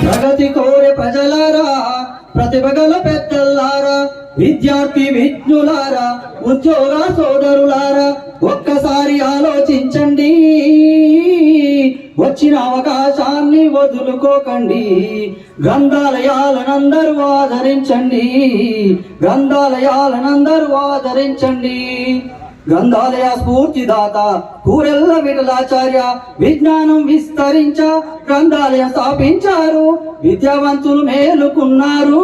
ప్రగతి కోరే ప్రజలారా ప్రతిభ గల పెద్దలారా విద్యార్థి విజ్ఞులారా ఉద్యోగ సోదరులారా ఒక్కసారి ఆలోచించండి. వచ్చిన అవకాశాన్ని వదులుకోకండి. గ్రంథాలయాలనందరూ ఆదరించండి. గ్రంథాలయాలనందరూ ఆదరించండి. గ్రంథాలయ స్ఫూర్తిదాత కూరెల్ల విఠలాచార్య విజ్ఞానం విస్తరించ గ్రంథాలయం స్థాపించారు విద్యావంతులు మేలుకున్నారు.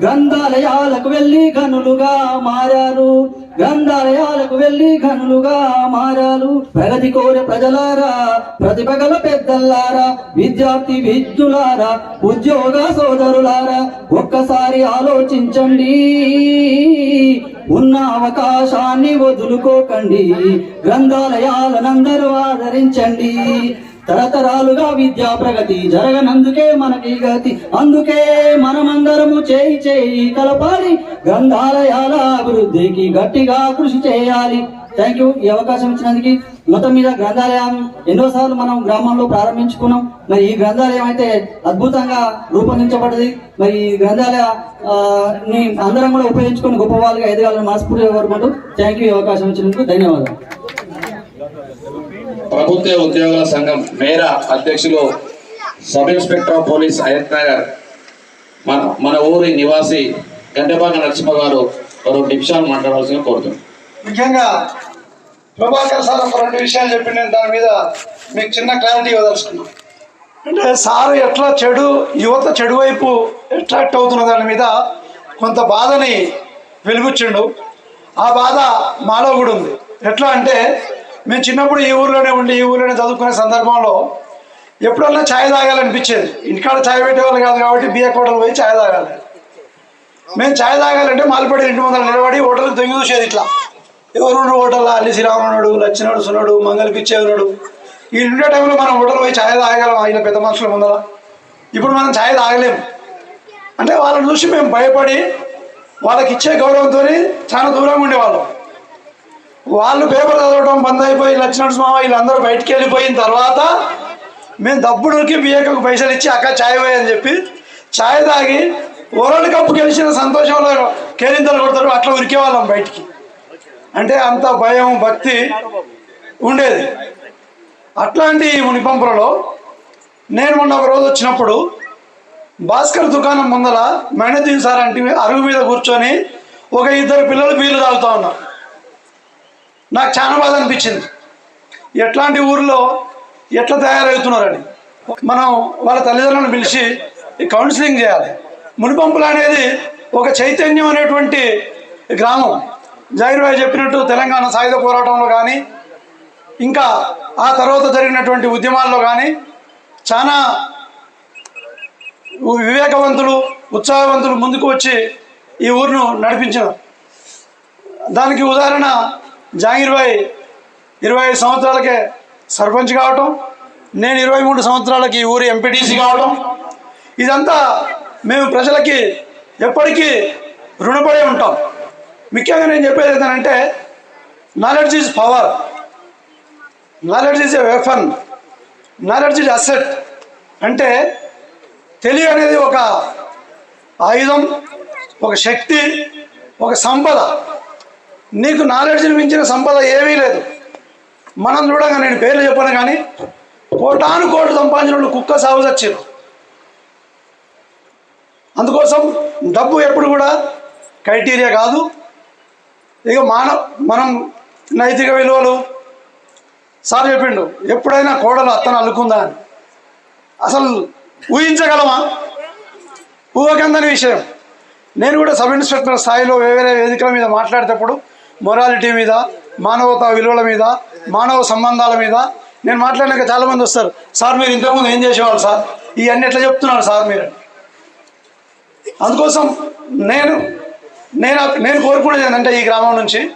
గ్రంథాలయాలకు వెళ్ళి గనులుగా మారారు. గ్రంథాలయాలకు వెళ్ళి గనులుగా మారారు. ప్రగతి కోరే ప్రజలారా ప్రతిభగల పెద్దలారా విద్యార్థి విద్యులారా ఉద్యోగ సోదరులారా ఒక్కసారి ఆలోచించండి. ఉన్న అవకాశాన్ని వదులుకోకండి. గ్రంథాలయాలనందరూ ఆదరించండి. తరతరాలుగా విద్యా ప్రగతి జరగనందుకే మనకి గతి. అందుకే మనమందరము చేయి చేయి కలపాలి. గ్రంథాలయాల అభివృద్ధికి గట్టిగా కృషి చేయాలి. థ్యాంక్ యూ ఈ అవకాశం ఇచ్చినందుకు మొత్తం మీద గ్రంథాలయం ఎన్నోసార్లు మనం గ్రామంలో ప్రారంభించుకున్నాం. మరి ఈ గ్రంథాలయం అయితే అద్భుతంగా రూపొందించబడ్డది మరి ఈ గ్రంథాలయ అందరం కూడా ఉపయోగించుకుని గొప్ప వాళ్ళుగా ఎదగాలని మనస్ఫూర్తిగా కోరుకుంటూ థ్యాంక్ యూ ఈ అవకాశం ఇచ్చినందుకు ధన్యవాదాలు. ప్రభుత్వ ఉద్యోగుల సంఘం మేరా అధ్యక్షులు sub inspector of police Ayath Nagar మన మన ఊరి నివాసి గంటబాగ నరసింహ గారు వారు నిమిషాలు మాట్లాడాల్సిందిగా కోరుతున్నాం. ముఖ్యంగా ప్రభాకర్ సార్ ఒక రెండు విషయాలు చెప్పి నేను దాని మీద మీకు చిన్న క్లారిటీ ఇవ్వదలుచుకున్నాను అంటే సార్ ఎట్లా చెడు యువత చెడు వైపు అట్రాక్ట్ అవుతున్న దాని మీద కొంత బాధని వెలుగుచ్చిండు ఆ బాధ మాలో కూడా ఉంది. ఎట్లా అంటే మేము చిన్నప్పుడు ఈ ఊర్లోనే ఉండి ఈ ఊర్లోనే చదువుకునే సందర్భంలో ఎప్పుడన్నా ఛాయ్ తాగాలనిపించేది. ఇంటికాడ ఛాయ్ పెట్టేవాళ్ళు కాదు కాబట్టి బియ్య కోటలు పోయి ఛాయ్ తాగాలి. మేము ఛాయ్ తాగాలంటే మాల్పడి ఇంటి ముందర నిలబడి హోటల్కి తొంగి చూసేది ఇట్లా. ఎవరు హోటల్ అల్లి శ్రీరాముడు లచ్చినోడు సునుడు మంగళ పిచ్చేవనుడు. వీళ్ళు ఉండే టైంలో మనం హోటల్ పోయి ఛాయ్ తాగలం ఆయన పెద్ద మనుషుల ముందర ఇప్పుడు మనం ఛాయ్ తాగలేము. అంటే వాళ్ళని చూసి మేము భయపడి వాళ్ళకి ఇచ్చే గౌరవంతో చాలా దూరంగా ఉండేవాళ్ళం. వాళ్ళు పేపర్ చదవడం బంద్ అయిపోయి లక్ష్మణ్ మామ వీళ్ళందరూ బయటికి వెళ్ళిపోయిన తర్వాత మేము దబ్బుడుకి బియ్యకు పైసలు ఇచ్చి అక్క ఛాయ్ పోయి అని చెప్పి ఛాయ్ తాగి వరల్డ్ కప్ గెలిచిన సంతోషంలో కేరింతలు కొడతారు. అట్లా ఉరికేవాళ్ళం బయటికి. అంటే అంత భయం భక్తి ఉండేది. అట్లాంటి మునిపంపులలో నేను మొన్న ఒక రోజు వచ్చినప్పుడు భాస్కర్ దుకాణం ముందర మేనేజింగ్ సార్ అంటే అరుగు మీద కూర్చొని ఒక ఇద్దరు పిల్లలు బీర్లు తాగుతా ఉన్నారు. నాకు చాలా బాధ అనిపించింది. ఎట్లాంటి ఊర్లో ఎట్లా తయారవుతున్నారని. మనం వాళ్ళ తల్లిదండ్రులను పిలిచి ఈ కౌన్సిలింగ్ చేయాలి. మునిపంపులు అనేది ఒక చైతన్యం అనేటువంటి గ్రామం. జాగిర్భాయ్ చెప్పినట్టు తెలంగాణ సాయుధ పోరాటంలో కానీ ఇంకా ఆ తర్వాత జరిగినటువంటి ఉద్యమాల్లో కానీ చాలా వివేకవంతులు ఉత్సాహవంతులు ముందుకు వచ్చి ఈ ఊరును నడిపించారు. దానికి ఉదాహరణ జాంగీర్ భాయ్ ఇరవై ఐదు సంవత్సరాలకే సర్పంచ్ కావటం నేను ఇరవై మూడు సంవత్సరాలకి ఊరి ఎంపీటీసీ కావటం. ఇదంతా మేము ప్రజలకి ఎప్పటికీ రుణపడి ఉంటాం. ముఖ్యంగా నేను చెప్పేది ఏంటంటే knowledge is power knowledge is a weapon knowledge is asset అంటే తెలివి అనేది ఒక ఆయుధం ఒక శక్తి ఒక సంపద. నీకు నాలెడ్జ్ని మించిన సంపద ఏమీ లేదు. మనం చూడగా నేను పేర్లు చెప్పను కానీ కోటాను కోట్లు సంపాదించిన వాళ్ళు కుక్క సాగు చచ్చారు అందుకోసం డబ్బు ఎప్పుడు కూడా క్రైటీరియా కాదు. ఇక మానవ మనం నైతిక విలువలు సార్ చెప్పిండు ఎప్పుడైనా కోడలు అత్తను అల్లుకుందా అని. అసలు ఊహించగలమా? ఊహకందని విషయం. నేను కూడా సబ్ ఇన్స్పెక్టర్ స్థాయిలో వేరే వేదికల మీద మాట్లాడేటప్పుడు మొరాలిటీ మీద మానవతా విలువల మీద మానవ సంబంధాల మీద. నేను మాట్లాడినాక చాలామంది వస్తారు సార్ మీరు ఇంతకుముందు ఏం చేసేవాళ్ళు సార్? ఇవన్నీ ఎట్లా చెప్తున్నారు సార్ మీరు? అందుకోసం నేను నేను నేను కోరుకునేది ఏంటంటే ఈ గ్రామం నుంచి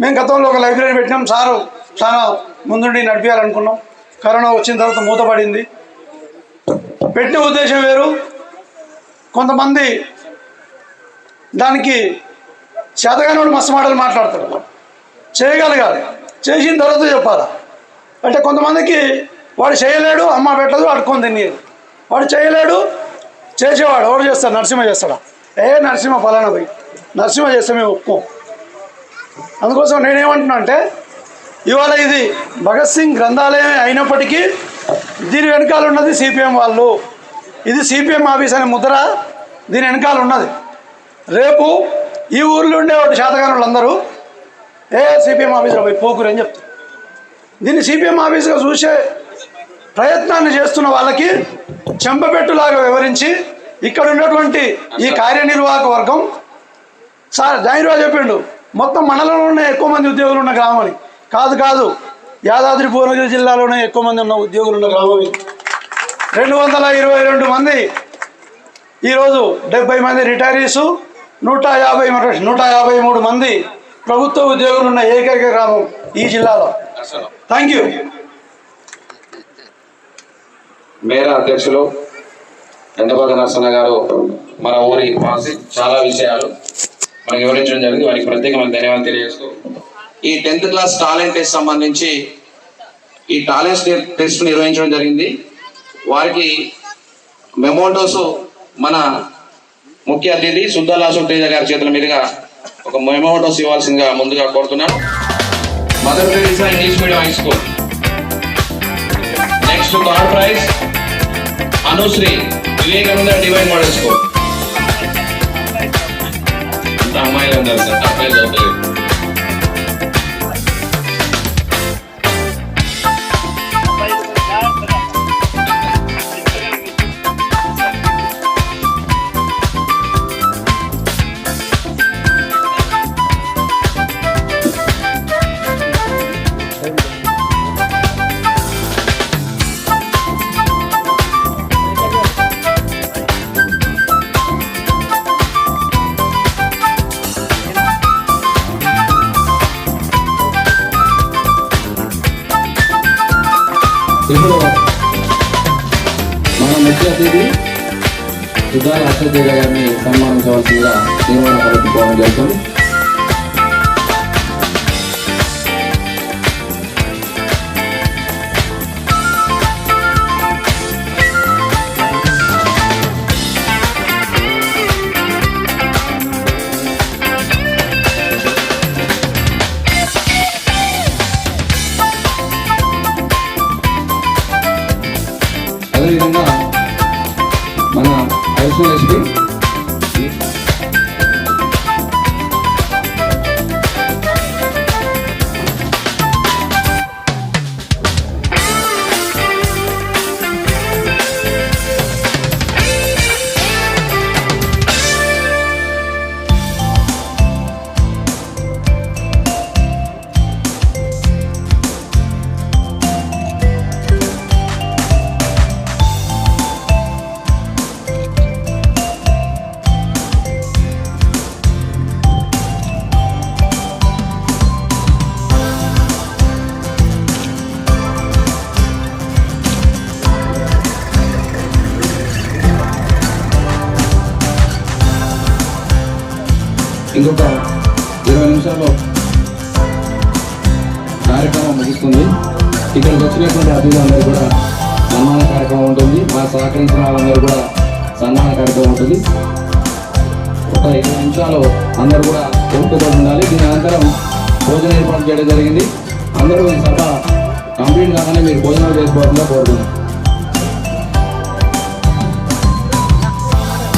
మేము గతంలో ఒక లైబ్రరీ పెట్టినాం. సారు చాలా ముందుండి నడిపించాలనుకున్నాం కరోనా వచ్చిన తర్వాత మూతపడింది. పెట్టిన ఉద్దేశం వేరు. కొంతమంది దానికి చేతగానోడు మస్తు మాటలు మాట్లాడతాడు. చేయగలగాలి. చేసిన తర్వాత చెప్పాలి? అంటే కొంతమందికి వాడు చేయలేడు అమ్మ పెట్టదు అడుక్కొని తినేది. వాడు చేయలేడు చేసేవాడు ఎవరు చేస్తాడు? నరసింహ చేస్తాడా? ఏ నరసింహ ఫలానా పోయి నరసింహ చేస్తే మేము ఒప్పుకోం. అందుకోసం నేనేమంటున్నా అంటే ఇవాళ ఇది భగత్ సింగ్ గ్రంథాలయం అయినప్పటికీ దీని వెనకాల ఉన్నది సిపిఎం వాళ్ళు. ఇది సిపిఎం ఆఫీస్ అనే ముద్ర దీని వెనకాల ఉన్నది. రేపు ఈ ఊర్లో ఉండే ఒకటి శాతగానులు అందరూ ఏ సిపిఎం ఆఫీసులో పోయి పోకురు అని చెప్తారు. దీన్ని సిపిఎం ఆఫీసుగా చూసే ప్రయత్నాన్ని చేస్తున్న వాళ్ళకి చెంపపెట్టులాగా వివరించి ఇక్కడ ఉన్నటువంటి ఈ కార్యనిర్వాహక వర్గం సార్ జాయిరావు చెప్పిండు మొత్తం మండలంలోనే ఎక్కువ మంది ఉద్యోగులు ఉన్న గ్రామం కాదు కాదు యాదాద్రి భువనగిరి జిల్లాలోనే ఎక్కువ మంది ఉన్న ఉద్యోగులు ఉన్న గ్రామం రెండు వందల ఇరవై రెండు మంది ఈరోజు డెబ్బై మంది రిటైరీసు నూట యాభై నూట యాభై మూడు మంది ప్రభుత్వ ఉద్యోగులు ఉన్న ఏకైక గ్రామం ఈ జిల్లాలో. థ్యాంక్ యూ మేరా అధ్యక్షులు ఎండబాగ నరసన్న గారు మన ఊరి వాసి చాలా విషయాలు మనకి వివరించడం జరిగింది. వారికి ప్రత్యేకమైన ధన్యవాదాలు తెలియజేస్తూ ఈ టెన్త్ క్లాస్ టాలెంట్ టెస్ట్ సంబంధించి ఈ టాలెంట్ టెస్ట్ నిర్వహించడం జరిగింది. వారికి మెమోటోస్ మన ముఖ్య అతిథి సుద్దలాసు తేజ గారి చేతుల మీదుగా ఒక మెమోటోస్ ఇవ్వాల్సిందిగా ముందుగా కోరుతున్నాను. Mother Teresa English medium high school. Next third prize Anushri Vivekananda divine model school. అమ్మాయిలు ఉన్నారు సార్ అబ్బాయిలు చదువుతలేదు ఇప్పుడు మన ముఖ్య అతిథి సుధార్ అశ్వతేజ గారిని సన్మానించవలసిందిగా తీర్మానం కలుపుకోవడం జరుగుతుంది mga mga ayos na recipe ఇంకొక ఇరవై నిమిషాల్లో కార్యక్రమం ముగుస్తుంది. ఇక్కడికి వచ్చినటువంటి అతిథులందరూ కూడా సన్మాన కార్యక్రమం ఉంటుంది. మా సహకరించిన వాళ్ళందరూ కూడా సన్మాన కార్యక్రమం ఉంటుంది. ఒక ఇరవై నిమిషాలు అందరూ కూడా ఎంపికగా ఉండాలి. దీని అనంతరం భోజనం ఏర్పాటు చేయడం జరిగింది. అందరూ ఈ సభ కంప్లీట్ కాగానే మీరు భోజనాలు చేసుకోవాలని కోరుతున్నాం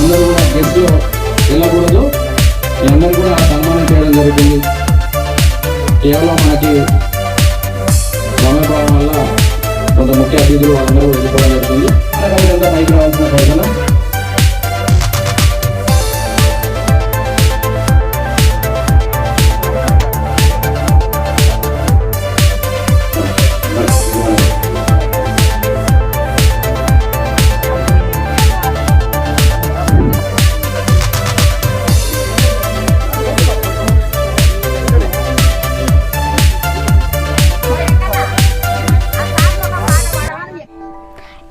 అందరూ కూడా గెస్ట్లో వెళ్ళకూడదు. అందరూ కూడా సన్మానం చేయడం జరిగింది. కేవలం మనకి సమయభావం వల్ల కొంత ముఖ్య అతిథులు అందరూ వెళ్ళిపోవడం జరుగుతుంది అంతా పైకి రావాల్సిన ప్రయత్నం